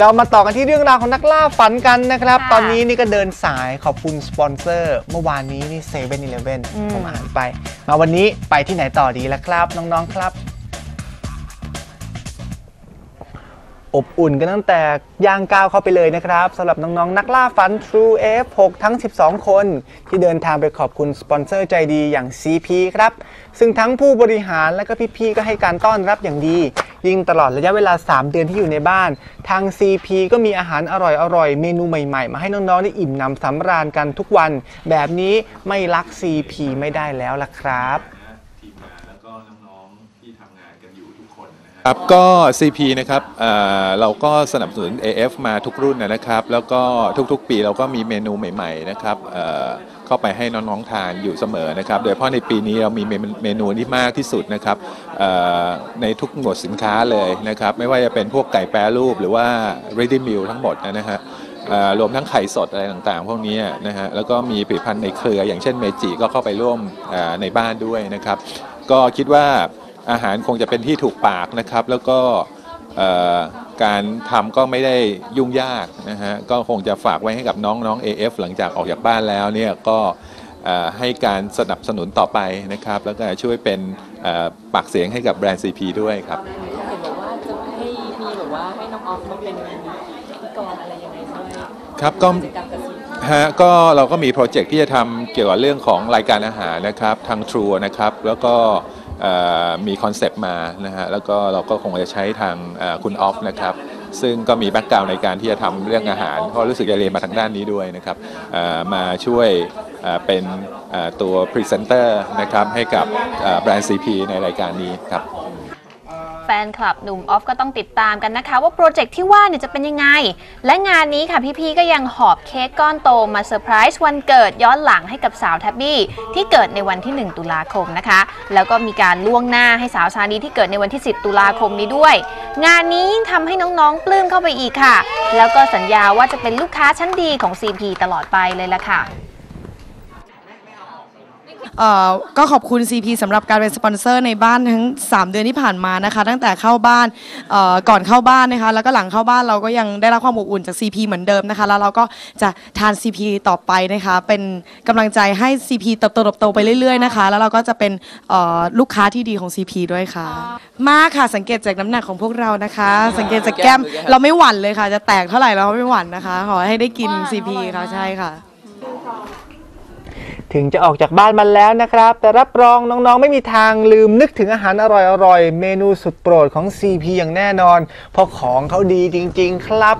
เรามาต่อกันที่เรื่องราวของนักล่าฝันกันนะครับ ค่ะตอนนี้นี่ก็เดินสายขอบคุณสปอนเซอร์ เมื่อวานนี้นี่เซเว่นอีเลฟเว่นอืม ผมอ่านไป มาวันนี้ไปที่ไหนต่อดีล่ะครับ น้องๆครับ อบอุ่นกันตั้งแต่ย่างก้าวเข้าไปเลยนะครับสำหรับน้องๆนักล่าฝัน True F6 ทั้ง 12 คน ที่เดินทางไปขอบคุณสปอนเซอร์ใจดีอย่าง CP ครับ ซึ่งทั้งผู้บริหารและก็พี่ๆ ก็ให้การต้อนรับอย่างดี ยิ่งตลอดระยะเวลา 3 เดือนที่อยู่ในบ้าน ทาง CP ก็มีอาหารอร่อยๆ เมนูใหม่ๆ มาให้น้องๆ ได้อิ่มหนำสำราญกันทุกวัน แบบนี้ไม่รัก CP ไม่ได้แล้วล่ะครับ ทีมงานแล้วก็น้องๆที่ทำงานกันอยู่ทุก ครับก็ CP นะครับเอ่อเราก็สนับสนุน AF มาทุกรุ่นนะครับ แล้วก็ทุกๆ ปีเราก็มีเมนูใหม่ๆนะครับเอ่อเข้าไปให้น้องๆทานอยู่เสมอนะครับ โดยเฉพาะในปีนี้เรามีเมนูเมนูที่มากที่สุดนะครับเอ่อในทุกหมวดสินค้าเลยนะครับ ไม่ว่าจะเป็นพวกไก่แปรรูปหรือว่า ready meal ทั้งหมดนะฮะเอ่อรวมทั้งไข่สดอะไรต่างๆ พวกนี้นะฮะแล้วก็มีผลิตภัณฑ์ในเครืออย่างเช่นเมจิก็เข้าไปร่วมเอ่อในบ้านด้วยนะครับ ก็คิดว่า อาหารคงจะเป็นที่ถูกปากนะครับ แล้วก็เอ่อการทำก็ไม่ได้ยุ่งยากนะฮะก็คงจะฝากไว้ให้กับน้องๆ AF หลังจากออกจากบ้านแล้วเนี่ยก็เอ่อให้การสนับสนุนต่อไปนะครับ แล้วก็ช่วยเป็นเอ่อปากเสียงให้กับแบรนด์ CP ด้วยครับเห็นบอกว่าจะให้มีแบบว่าให้น้องออฟมาเป็นพิธีกรอะไรยังไงด้วยครับก็กิจกรรมกับซีฮะก็เราก็มีโปรเจกต์ที่จะทำเกี่ยวกับเรื่องของรายการอาหารนะครับทาง True นะครับ แล้วก็เอ่อ มีคอนเซปต์มานะฮะแล้วก็เราก็คงจะใช้ทางคุณออฟนะครับซึ่งก็มีแบ็กกราวในการที่จะทำเรื่องอาหารเพราะรู้สึกจะเรียนมาทางด้านนี้ด้วยนะครับมาช่วยเป็นตัวพรีเซนเตอร์นะครับให้กับแบรนด์ CP ในรายการนี้ครับ ฟนคลับหนุ่มออฟก็ต้องติดตามกันนะคะ ว่าโปรเจกต์ที่ว่าเนี่ยจะเป็นยังไง และงานนี้ค่ะพี่ๆก็ยังหอบเค้กก้อนโตมาเซอร์ไพรส์วันเกิดย้อนหลังให้กับสาวแทบบี้ที่เกิดในวันที่ 1 ตุลาคมนะคะ แล้วก็มีการล่วงหน้าให้สาวชาดีที่เกิดในวันที่ 10 ตุลาคมนี้ด้วย งานนี้ยิ่งทำให้น้องๆ ปลื้มเข้าไปอีกค่ะ แล้วก็สัญญาว่าจะเป็นลูกค้าชั้นดีของ CP ตลอดไปเลยละค่ะ เอ่อก็ขอบคุณ CP สำหรับการเป็นสปอนเซอร์ในบ้านทั้ง 3 เดือนที่ผ่านมานะคะ ตั้งแต่เข้าบ้านเอ่อก่อนเข้าบ้านนะคะ แล้วก็หลังเข้าบ้านเราก็ยังได้รับความอบอุ่นจาก CP เหมือนเดิมนะคะ แล้วเราก็จะทาน CP ต่อไปนะคะ เป็นกำลังใจให้ CP เติบโตเติบโตไปเรื่อยๆนะคะ แล้วเราก็จะเป็นเอ่อลูกค้าที่ดีของ CP ด้วยค่ะ มากค่ะสังเกตจากน้ำหนักของพวกเรานะคะ สังเกตจากแก้มเราไม่หวั่นเลยค่ะ จะแตกเท่าไหร่เราไม่หวั่นนะคะ ขอให้ได้กิน CP ค่ะใช่ค่ะ ถึงจะออกจากบ้านมาแล้วนะครับ แต่รับรองน้องๆ ไม่มีทางลืมนึกถึงอาหารอร่อยๆ เมนูสุดโปรดของ CP อย่างแน่นอน เพราะของเขาดีจริงๆ ครับ